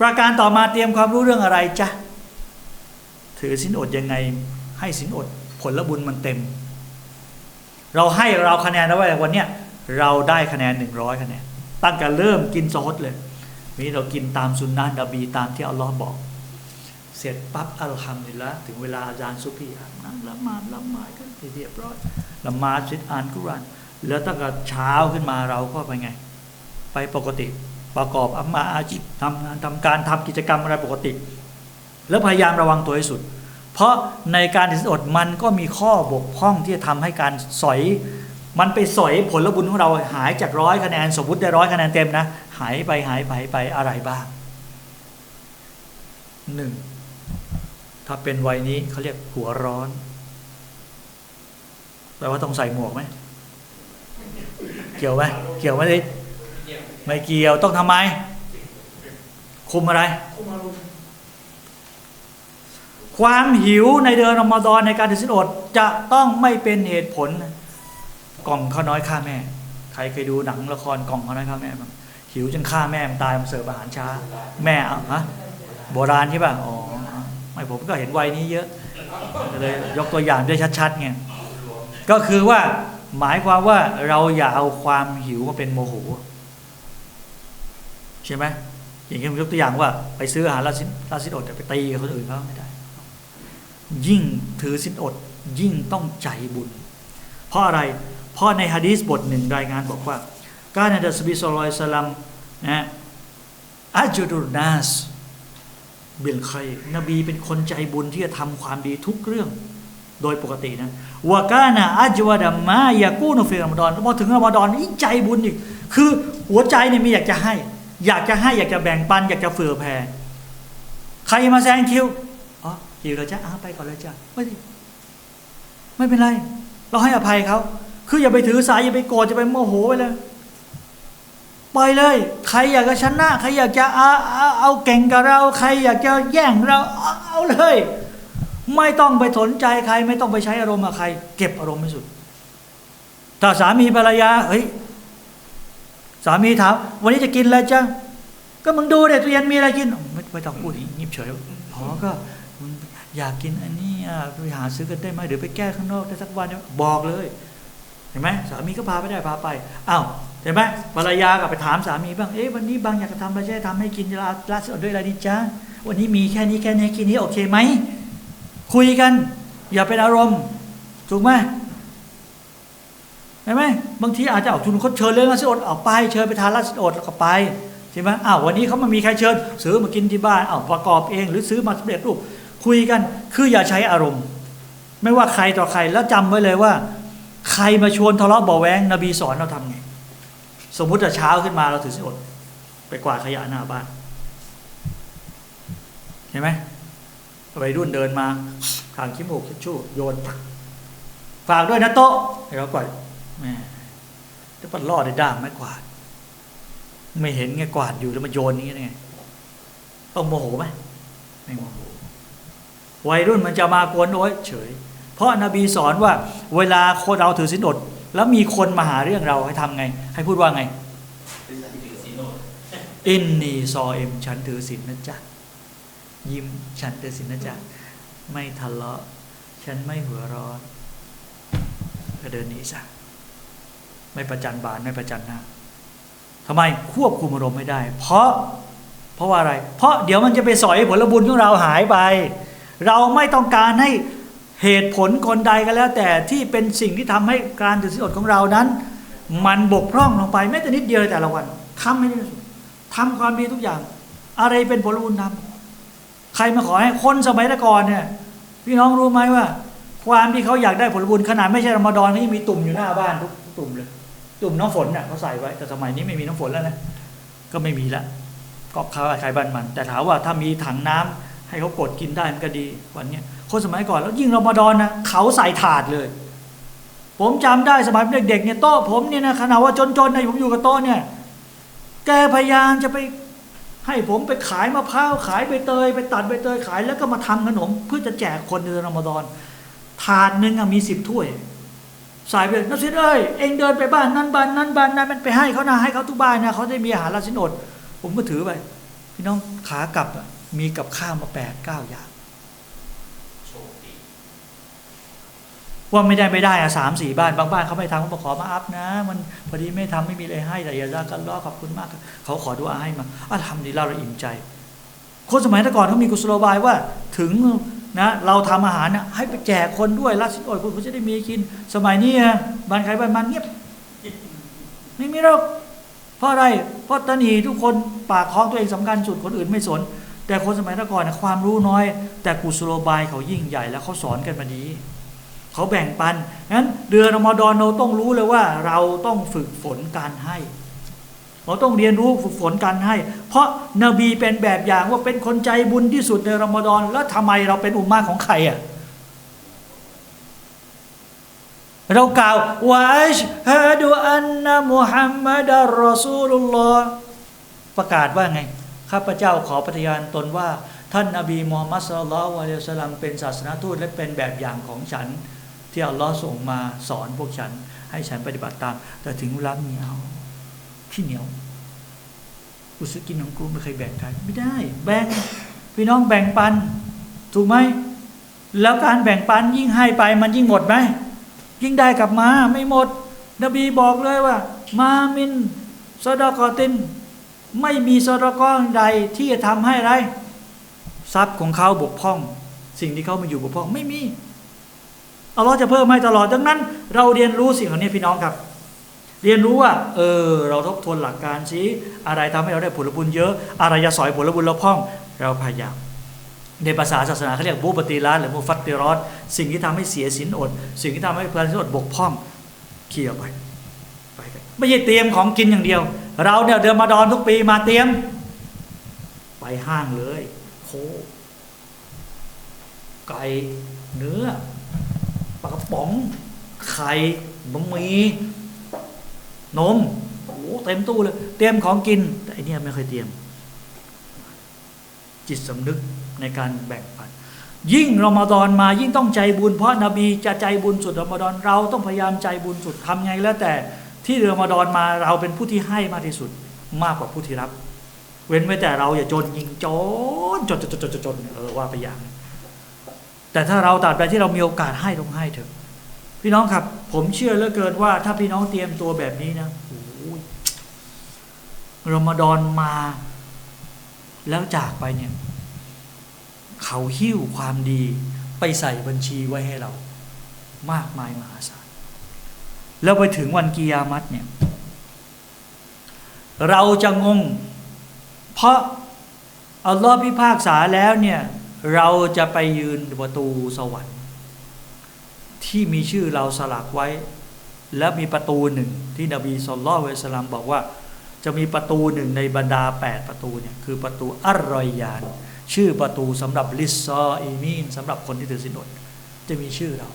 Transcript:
ประการต่อมาเตรียมความรู้เรื่องอะไรจ๊ะถือสินอดยังไงให้สินอดผลบุญมันเต็ม เราให้เราคะแนนแล้วว่าวันเนี้ยเราได้คะแนนหนึ่งร้อยคะแนนตั้งแต่เริ่มกินซอฮดเลยนี่เรากินตามสุนนะนบีตามที่อัลลอฮ์บอก เสร็จปั๊บอัลฮัมดุลิละถึงเวลาอาจารย์ซุพีอะนั่งละหมาดละหมาดกันเรียบร้อยละหมาดสร็จอ่านกุรอาน แล้วตั้งแต่เช้าขึ้นมาเราก็ไปไง ไปปกติ ประกอบอัมมาอาชีพทำงานทำการทำกิจกรรมอะไรปกติ แล้วพยายามระวังตัวให้สุด เพราะในการถือสินอดมันก็มีข้อบกพร่องที่จะทำให้การสอย มันไปสอยผลบุญของเราหายจากร้อยคะแนนสมมติได้ร้อยคะแนนเต็มนะ หายไปหายไปไปอะไรบ้างหนึ่งถ้าเป็นวัยนี้เขาเรียกหัวร้อนแปลว่าต้องใส่หมวกไหม เกี่ยวไหมเกี่ยวไหมลิ ไม่เกี่ยวต้องทำไม คุมอะไร ความหิวในเดือนรอมฎอนในการถือศีลอดจะต้องไม่เป็นเหตุผล กล่องข้าวน้อยฆ่าแม่ ใครเคยดูหนังละครกล่องข้าวน้อยฆ่าแม่บ้างหิวจนฆ่าแม่มันตายมันเสิร์ฟอาหารช้า แม่อาฮะโบราณใช่ป่ะอ๋อไม่ผมก็เห็นวัยนี้เยอะเลยยกตัวอย่างได้ชัดๆไงก็คือว่าหมายความว่าเราอย่าเอาความหิวมาเป็นโมโห ใช่ไหมอย่างที่ผมยกตัวอย่างว่าไปซื้ออาหารลาสินลาสินอดแต่ไปตีกับคนอื่นเขาไม่ได้ ยิ่งถือสินอดยิ่งต้องใจบุญ เพราะอะไร เพราะในฮะดีษบทหนึ่งรายงานบอกว่า การนดัสบิสลอยสลัมนะอัจดุรนาสเบิลไคนบีเป็นคนใจบุญที่จะทำความดีทุกเรื่องโดยปกตินะวากานะอัจวดัมมายากูนฟิรมฎอนพอถึงรอมฎอนอีใจบุญอีก คือหัวใจเนี่ยมีอยากจะให้ อยากจะให้อยากจะแบ่งปัน อยากจะเฟื่อแผ่ใครมาแซงคิวอ๋อหิวแล้วจ้ะอ้าไปก่อนเลยจ้ะไม่ไม่เป็นไร เราให้อภัยเขาคืออย่าไปถือสายอย่าไปโกรธอย่าไปโมโหไปเลยปล่อยเลย ใครอยากจะชนะ ใครอยากจะเอาเอาเก่งกับเรา ใครอยากจะแย่งเราเอาเลย ไม่ต้องไปสนใจใคร ไม่ต้องไปใช้อารมณ์กับใคร เก็บอารมณ์ให้สุดถ้าสามีภรรยาเฮ้ย สามีถามวันนี้จะกินอะไรจ้ะก็มึงดูเด็ตู้เย็นมีอะไรกินไม่ไม่ต้องพูดอย่างนี้เฉยพอก็อยากกินอันนี้ไปหาซื้อกันได้ไหมเดี๋ยวไปแก้ข้างนอกได้สักวันบอกเลยเห็นไหมสามีก็พาไปได้พาไปอ้าวเห็นไหมภรรยาก็ไปถามสามีบ้างเอ๊ะวันนี้บางอยากจะทำอะไรจะทำให้กินลาลาสดด้วยอะไรดีจ้าวันนี้มีแค่นี้แค่นี้กินนี้โอเคไหมคุยกัน อย่าเป็นอารมณ์ถูกไหม เห็นไหมบางทีอาจจะออกทุนเขาเชิญเรื่องลาสดออกไปเชิญไปทานลาสดแล้วก็ไปใช่ไหมอ้าววันนี้เขามามีใครเชิญซื้อมากินที่บ้านอ้าวประกอบเอง หรือซื้อมาสำเร็จรูปคุยกันคืออย่าใช้อารมณ์ ไม่ว่าใครต่อใครแล้วจำไว้เลยว่า ใครมาชวนทะเลาะเบาแวงนบีสอนเราทำไง สมมุติจะเช้าขึ้นมาเราถือสิอด ไปกวาดขยะหน้าบ้านเห็นไหมวัยรุ่นเดินมาทางขี้มูกชิชชู่โยนฝากด้วยนะโต๊ะให้เขากวาด แม่จะปัดล่อได้ด้ามไม่กวาด ไม่เห็นไงกวาดอยู่แล้วมาโยนนี้ไงต้องโมโหไหมไม่โมโหวัยรุ่นมันจะมากวนโอ้ยเฉย เพราะนบีสอนว่า เวลาคนเราถือสินอด แล้วมีคนมาหาเรื่องเราให้ทำไง ให้พูดว่าไง อินนีซอเอ็มฉันถือสินนะจ๊ะยิ้มฉันถือสินนะจ๊ะไม่ทะเลาะ ฉันไม่หัวร้อนก็เดินหนีซะ ไม่ประจันบานไม่ประจันหน้าทำไมควบคุมอารมณ์ไม่ได้ เพราะเพราะว่าอะไร เพราะเดี๋ยวมันจะไปสอยผลบุญของเราหายไป เราไม่ต้องการให้เหตุผลคนใดก็แล้ว แต่ที่เป็นสิ่งที่ทำให้การถือศีลอดของเรานั้น มันบกพร่องลงไปแม้แต่นิดเดียวแต่ละวันทำให้ดีที่สุดทำความดีทุกอย่าง อะไรเป็นผลบุญทำใครมาขอให้คนสมัยก่อนเนี่ย พี่น้องรู้ไหมว่า ความที่เขาอยากได้ผลบุญขนาดไม่ใช่รอมฎอนเขายังมีตุ่มอยู่หน้าบ้านทุกตุ่มเลย ตุ่มน้ำฝนเนี่ยเขาใส่ไว้ แต่สมัยนี้ไม่มีน้ำฝนแล้วนะก็ไม่มีละก็ค้าขายบ้านมัน แต่ถามว่าถ้ามีถังน้ำให้เขากดกินได้มันก็ดีวันเนี้ยคนสมัยก่อนแล้วยิ่งรอมฎอนนะเขาใส่ถาดเลย ผมจำได้สมัยเด็กๆเนี่ยโต๊ะผมเนี่ยนะขนาดว่าจนๆนะผมอยู่กับโต๊ะเนี่ย แกพยายามจะไปให้ผมไปขายมะพร้าวขายใบเตย ไปตัดใบเตยขายแล้วก็มาทำขนม เพื่อจะแจกคนในรอมฎอนถาดหนึ่งอะมีสิบถ้วย สายไปเลยนักสิเอ้ยเองเดินไปบ้านนั้นบ้านนั้นบ้านนั้นมันไปให้เขานะให้เขาทุกบ้านนะเขาได้มีอาหารลาสินอด ผมก็ถือไปพี่น้องขากลับอะมีกับข้าวมาแปดเก้าอย่างโชคดีว่าไม่ได้ไม่ได้อะสามสี่บ้านบางบ้านเขาไม่ทำเขาบอกขอมาอัพนะ มันพอดีไม่ทำไม่มีอะไรให้แต่อย่าลากันล้อขอบคุณมากครับเขาขอดูอาให้มาอะทำดีเราเราอิ่มใจ คนสมัยแต่ก่อนเขามีกุศโลบายว่า ถึง นะเราทำอาหารนะให้ไปแจกคนด้วยรัสินอยคุณจะได้มีกิน สมัยนี้อะบ้านใครบ้านมันเงียบไม่มีหรอกเพราะอะไรเพราะตันีทุกคนปากท้องตัวเองสำคัญสุดคนอื่นไม่สน แต่คนสมัยต่ก่อนนะความรู้น้อย แต่กุศโลบายเขายิ่งใหญ่แล้วเขาสอนกันมาดีเขาแบ่งปันงั้นเดือนรอมฎอนเราต้องรู้เลยว่า เราต้องฝึกฝนการให้ เราต้องเรียนรู้ฝึกฝนการให้ เพราะนบีเป็นแบบอย่างว่าเป็นคนใจบุญที่สุดในรอมฎอนแล้วทำไมเราเป็นอุมมาของใครอะเรากล่าววะอัชฮะดูอันนะมุฮัมมัดอัลรอซูลุลลอฮ์ประกาศว่าไง ข้าพเจ้าขอปฏิญาณตนว่า ท่านนบีมูฮัมมัดสุลลัลลอฮุอะลัยฮิสลัมเป็นศาสนาทูตและเป็นแบบอย่างของฉัน ที่อัลลอฮ์ส่งมาสอนพวกฉัน ให้ฉันปฏิบัติตาม แต่ถึงเวลาเหนียว ขี้เหนียวกูซื้อกินของกูไม่เคยแบ่งใครไม่ได้ แบ่งพี่น้องแบ่งปัน ถูกไหมแล้วการแบ่งปันยิ่งให้ไปมันยิ่งหมดไหมยิ่งได้กลับมาไม่หมด นบีบอกเลยว่า มามินซดากอติน ไม่มีซดากอใดที่จะทำให้ไร ทรัพย์ของเขาบกพร่อง สิ่งที่เขามาอยู่บกพร่องไม่มีอัลลอฮ์จะเพิ่มให้ตลอดดังนั้น เราเรียนรู้สิ่งเหล่านี้พี่น้องครับ เรียนรู้ว่าเออเราทบทวนหลักการสิอะไรทำให้เราได้ผลบุญเยอะ อะไรจะสอยผลบุญเราพ่อง เราพยายามในภาษาศาสนาเขาเรียกบูปติรัสหรือมูฟัตติรอสสิ่งที่ทำให้เสียสินอด สิ่งที่ทำให้เพลินสินอดบกพร่องเคลียร์ไปไปไม่ใช่เตรียมของกินอย่างเดียว เราเนี่ยเดือนมาดอนทุกปีมาเตรียม ไปห้างเลยโคไก่เนื้อปลากระป๋องไข่บะหมี่ นมโอ้เต็มตู้เลย เตรียมของกิน แต่อันนี้ไม่เคยเตรียม จิตสำนึกในการแบ่งปันยิ่งรอมฎอนมายิ่งต้องใจบุญเพราะนบีจะใจบุญสุดรอมฎอนเราต้องพยายามใจบุญสุดทำไงแล้วแต่ที่รอมฎอนมาเราเป็นผู้ที่ให้มากที่สุดมากกว่าผู้ที่รับ เว้นไว้แต่เราอย่าจนยิงจนจนจนจนจนจนจนเออว่าไปอย่าง แต่ถ้าเราตัดไปที่เรามีโอกาสให้ต้องให้เถอะ พี่น้องครับ ผมเชื่อเหลือเกินว่า ถ้าพี่น้องเตรียมตัวแบบนี้นะโอ้รอมฎอนมา แล้วจากไปเนี่ย เขาหิ้วความดี ไปใส่บัญชีไว้ให้เรา มากมายมหาศาลแล้วไปถึงวันกิยามัตเนี่ย เราจะงง เพราะอัลลอฮ์พิพากษาแล้วเนี่ย เราจะไปยืนประตูสวรรค์ ที่มีชื่อเราสลักไว้ และมีประตูหนึ่งที่นบีสุลต่านสลามบอกว่า จะมีประตูหนึ่งในบรรดา 8 ประตูเนี่ยคือประตูอัรรอยยาน ชื่อประตูสำหรับลิซซออีมีนสำหรับคนที่ถือสินอดจะมีชื่อเรา